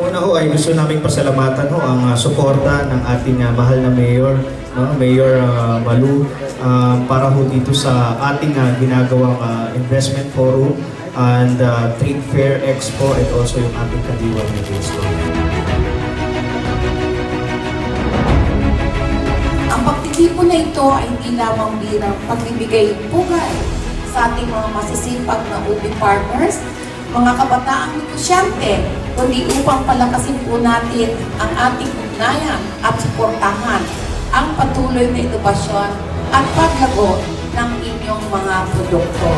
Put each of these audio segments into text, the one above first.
una ho ay gusto naming pasalamatan ho ang ah, suporta ng ating ah, mahal na mayor, no? Mayor ah, Malu, ah, para ho dito sa ating ah, ginagawang ah, investment forum and ah, trade fair expo and also yung ating Kadiwa Media Store. Ang pagtitipon na ito ay hindi lamang bilang pagbibigay pugay sa ating mga masisipag na UP partners, mga kabataang negosyante, kundi upang palakasin po natin ang ating ugnayan at suportahan ang patuloy na edukasyon at paglago ng inyong mga produkto.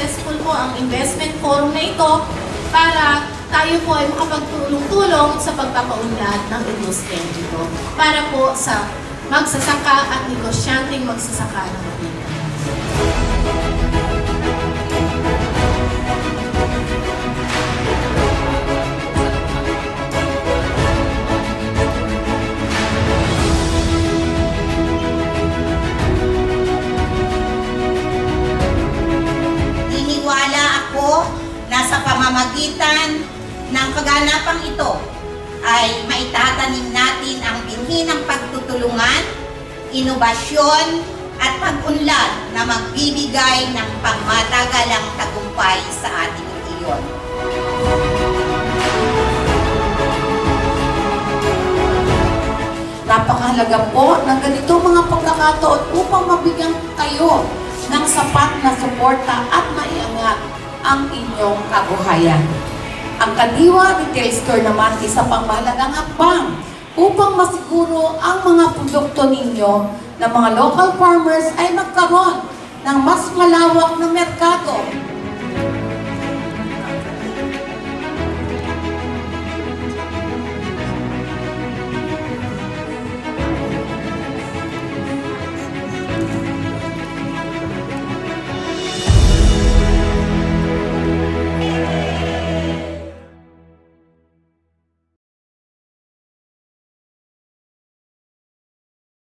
Successful po ang investment forum na ito para tayo po ay makapagtulong-tulong sa pagpapaunlad ng industriya dito para po sa magsasaka at negosyanteng magsasaka ng pamamagitan ng kaganapang ito ay maitatanim natin ang binhi ng pagtutulungan, inobasyon at pag-unlad na magbibigay ng pangmatagalang tagumpay sa ating iyon. Napakahalaga po ng ganito mga pagkakataon upang mabigyan kayo ng sapat na suporta at maiangat ang inyong kabuhayan. Ang Kadiwa Retail Store naman isa pang mahalagang hakbang upang masiguro ang mga produkto ninyo ng mga local farmers ay magkaroon ng mas malawak na merkado